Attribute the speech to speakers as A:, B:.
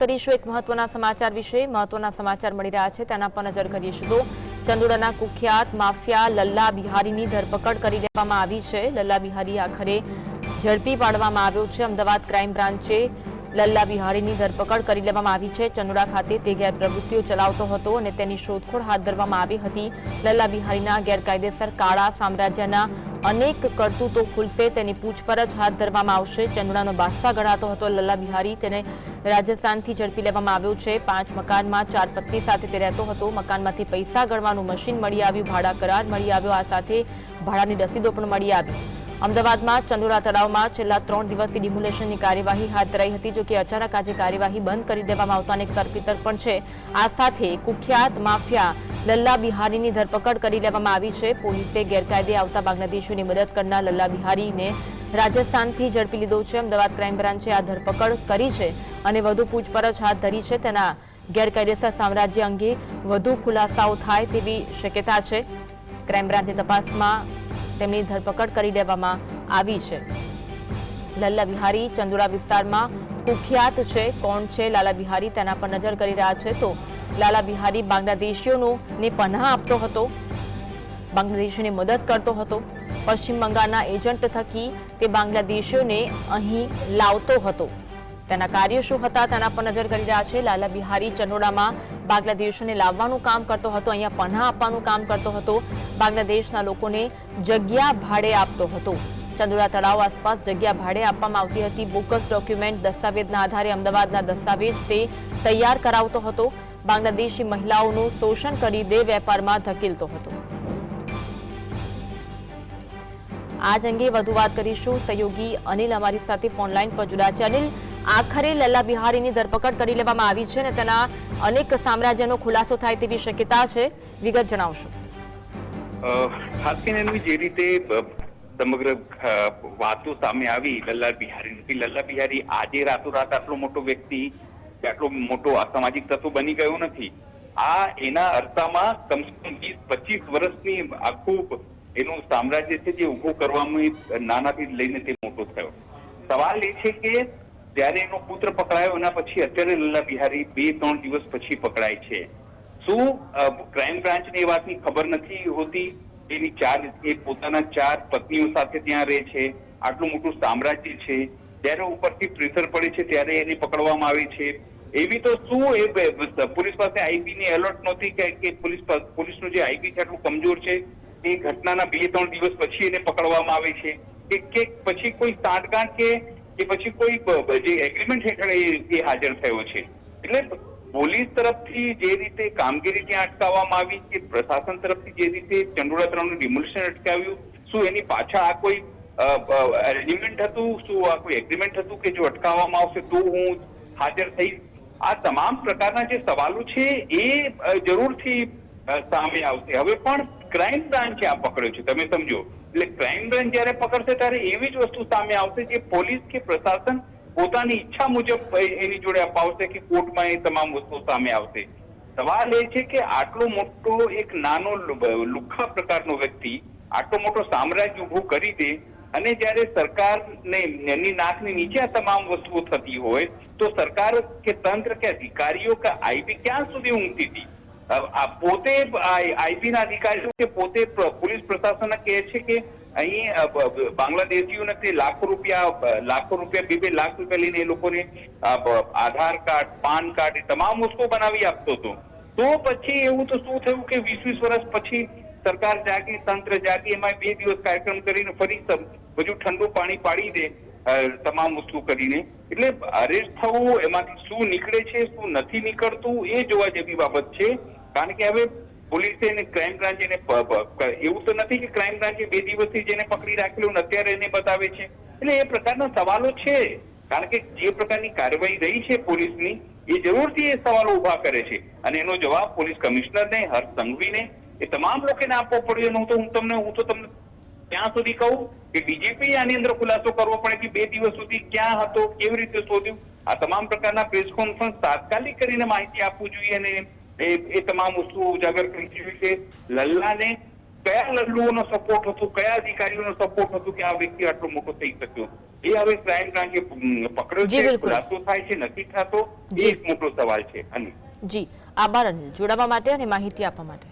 A: કરીશું એક મહત્વના સમાચાર વિશે. મહત્વના સમાચાર મળી રહ્યા છે, તેના પર નજર કરીશું તો ચંદુડાના કુખ્યાત માફિયા લલ્લા બિહારીની ધરપકડ કરી દેવામાં આવી છે. લલ્લા બિહારી આખરે ઝડપી પાડવામાં આવ્યો છે. અમદાવાદ ક્રાઇમ બ્રાન્ચે લલ્લા બિહારીની ધરપકડ કરી લેવામાં આવી છે. ચંદુડા ખાતે તે ગેરપ્રવૃત્તિઓ ચલાવતો હતો અને તેની શોધખોળ હાથ ધરવામાં આવી હતી. લલ્લા બિહારીના ગેરકાયદેસર કાળા સામ્રાજ્યના અનેક કરતૂતો ખુલશે તેની પૂછપરછ હાથ ધરવામાં આવશે. ચંદુડાનો બાદશાહ ગણાતો હતો. લલ્લા બિહારી તેને રાજસ્થાનથી ઝડપી લેવામાં આવ્યો છે. પાંચ મકાનમાં ચાર પત્ની સાથે તે રહેતો હતો. મકાનમાંથી પૈસા ગણવાનું મશીન મળી આવ્યું. ભાડા કરાર મળી આવ્યો. આ સાથે ભાડાની રસીદો પણ મળી આવી. અમદાવાદમાં ચંદુરા તળાવમાં છેલ્લા ત્રણ દિવસથી ડિમોલેશનની કાર્યવાહી હાથ ધરાઈ હતી, જો કે અચાનક આજે કાર્યવાહી બંધ કરી દેવામાં આવતા અનેક તરપીતર પણ છે. આ સાથે કુખ્યાત માફિયા લલ્લા બિહારીની ધરપકડ કરી લેવામાં આવી છે. પોલીસે ગેરકાયદે આવતા બાંગ્લાદેશીઓની મદદ કરનાર લલ્લા બિહારીને રાજસ્થાનથી ઝડપી લીધો છે. અમદાવાદ ક્રાઇમ બ્રાન્ચે આ ધરપકડ કરી છે અને વધુ પૂછપરછ હાથ ધરી છે. તેના ગેરકાયદેસર સામ્રાજ્ય અંગે વધુ ખુલાસાઓ થાય તેવી શક્યતા છે. ક્રાઇમ બ્રાન્ચની તપાસમાં તેમની ધરપકડ કરી લેવામાં આવી છે. લલ્લા બિહારી ચંદુરા વિસ્તારમાં કુખ્યાત છે. કોણ છે? લાલા બિહારી તેના પર નજર કરી રહ્યા છે તો લાલા બિહારી બાંગ્લાદેશીઓનો પનાહ આપતો હતો. બાંગ્લાદેશીઓને મદદ કરતો હતો. પશ્ચિમ બંગાળના એજન્ટ થકી તે બાંગ્લાદેશીઓને અહીં લાવતો હતો. તેના કાર્યો શું હતા, તેના પર નજર કરી રહ્યા છે. લાલા બિહારી ચંડોળામાં બાંગ્લાદેશને લાવવાનું કામ કરતો હતો, અહીંયા પનાહ આપવાનું કામ કરતો હતો. બાંગ્લાદેશના લોકોને જગ્યા ભાડે આપતો હતો. ચંદુરા તળાવ આસપાસ જગ્યા ભાડે આપવામાં આવતી હતી. બોકસ ડોક્યુમેન્ટ દસ્તાવેજના આધારે અમદાવાદના દસ્તાવેજ તે તૈયાર કરાવતો હતો. બાંગ્લાદેશી મહિલાઓનું શોષણ કરી દે વેપારમાં ધકેલતો હતો. આજ અંગે વધુ વાત કરીશું. સહયોગી અનિલ અમારી સાથે ફોનલાઈન પર જોડાયા છે. અનિલ આખરે લલ્લા બિહારીની ધરપકડ કરી લેવામાં આવી છે અને તેના અનેક સામ્રાજ્યનો ખુલાસો થાય તેવી શક્યતા છે. વિગત જણાવશો.
B: જે રીતે સમગ્ર વાતો સામે આવી, લલ્લા બિહારી લલ્લા બિહારી આજે રાતોરાત આટલો મોટો વ્યક્તિ, આટલો મોટો અસામાજિક તત્વ બની ગયો નથી. આ એના અરસામાં કમસે કમ વીસ, પચીસ વર્ષની આખું એનું સામ્રાજ્ય છે જે ઉભું કરવામાં નાનાથી લઈને તે મોટો થયો. સવાલ એ છે કે જ્યારે એનો પુત્ર પકડાયો, એના પછી અત્યારે લલ્લા બિહારી બે ત્રણ દિવસ પછી પકડાય છે. શું ક્રાઇમ બ્રાન્ચને એ વાતની ખબર નથી હોતી? એની ચાર, એ પોતાના ચાર પત્નીઓ સાથે ત્યાં રહે છે. આટલું મોટું સામ્રાજ્ય છે. જ્યારે ઉપરથી પ્રેશર પડે છે, ત્યારે એને પકડવામાં આવે છે. એવી તો શું એ પોલીસ પાસે આઈબી ની એલર્ટ નહોતી કે પોલીસ પોલીસનું જે આઈબી છે, આટલું કમજોર છે? એ ઘટનાના બે, ત્રણ દિવસ પછી એને પકડવામાં આવે છે. કે પછી કોઈ સાંઠગાંઠ કે કે પછી કોઈ જે એગ્રીમેન્ટ હેઠળ એ હાજર થયો છે. એટલે પોલીસ તરફથી જે રીતે કામગીરી ત્યાં અટકાવવામાં આવી કે પ્રશાસન તરફથી જે રીતે ચંડોળા ડિમોલિશન અટકાવ્યું, શું એની પાછળ આ કોઈ અરેન્જમેન્ટ હતું? શું આ કોઈ એગ્રીમેન્ટ હતું કે જો અટકાવવામાં આવશે તો હું હાજર થઈશ? આ તમામ પ્રકારના જે સવાલો છે એ જરૂરથી સામે આવશે. હવે પણ ક્રાઇમ બ્રાન્ચે આ પકડ્યો છે. તમે સમજો. એટલે ક્રાઇમ બ્રાન્ચ જયારે પકડશે ત્યારે એવી જ વસ્તુ સામે આવશે જે પોલીસ કે પ્રશાસન પોતાની ઈચ્છા મુજબ એની જોડે અપાવશે કે કોર્ટમાં એ તમામ વસ્તુ સામે આવશે. સવાલ એ છે કે આટલો મોટો એક નાનો લુખ્ખા પ્રકારનો વ્યક્તિ આટલો મોટો સામ્રાજ્ય ઉભું કરી દે અને જ્યારે સરકારને એની નાકની નીચે આ તમામ વસ્તુઓ થતી હોય તો સરકાર કે તંત્ર કે અધિકારીઓ કે આઈબી ક્યાં સુધી ઊંઘતી હતી? પોતે આઈબીના અધિકારીઓ કે પોતે પોલીસ પ્રશાસન કહે છે કે અહીં બાંગ્લાદેશીઓને તે લાખો રૂપિયા લાખો રૂપિયા, બે બે લાખ રૂપિયા લઈને એ લોકોને આધાર કાર્ડ, પાન કાર્ડ એ તમામ વસ્તુઓ બનાવી આપતો હતો. તો પછી એવું તો શું થયું કે વીસ વીસ વર્ષ પછી સરકાર જાગી, તંત્ર જાગી એમાં બે દિવસ કાર્યક્રમ કરીને ફરી બધું ઠંડુ પાણી પાડી દે તમામ વસ્તુ કરીને. એટલે અરેસ્ટ થવું, એમાંથી શું નીકળે છે, શું નથી નીકળતું, એ જોવા જેવી બાબત છે. કારણ કે હવે પોલીસે એને ક્રાઇમ બ્રાન્ચ એને એવું તો નથી કે ક્રાઇમ બ્રાન્ચે બે દિવસથી જેને પકડી રાખેલું અત્યારે એને બતાવે છે. એટલે એ પ્રકારના સવાલો છે. કારણ કે જે પ્રકારની કાર્યવાહી રહી છે પોલીસની, એ જરૂરથી એ સવાલો ઊભા કરે છે. અને એનો જવાબ પોલીસ કમિશનરને, હર્ષ સંઘવીને, એ તમામ લોકોને આપવો પડ્યો નહોતો હું તમને, હું તો તમને ત્યાં સુધી કહું કે બીજેપી આની અંદર ખુલાસો કરવો પડે કે બે દિવસ સુધી ક્યાં હતો, કેવી રીતે શોધ્યું? આ તમામ પ્રકારના પ્રેસ કોન્ફરન્સ તાત્કાલિક કરીને માહિતી આપવું જોઈએ અને એ તમામ વસ્તુઓ ઉજાગર કરી દીધી છે. લલ્લાને કયા લલ્લુઓનો સપોર્ટ હતો કયા અધિકારીઓનો સપોર્ટ હતો કે આ વ્યક્તિ આટલો મોટો થઈ શક્યો? એ હવે ક્રાઇમ બ્રાન્ચે પકડ્યો છે ખુલાસો થાય છે નથી થતો એ એક મોટો સવાલ છે અને
A: જી આભાર અનિલ. જોડાવા માટે અને માહિતી આપવા માટે.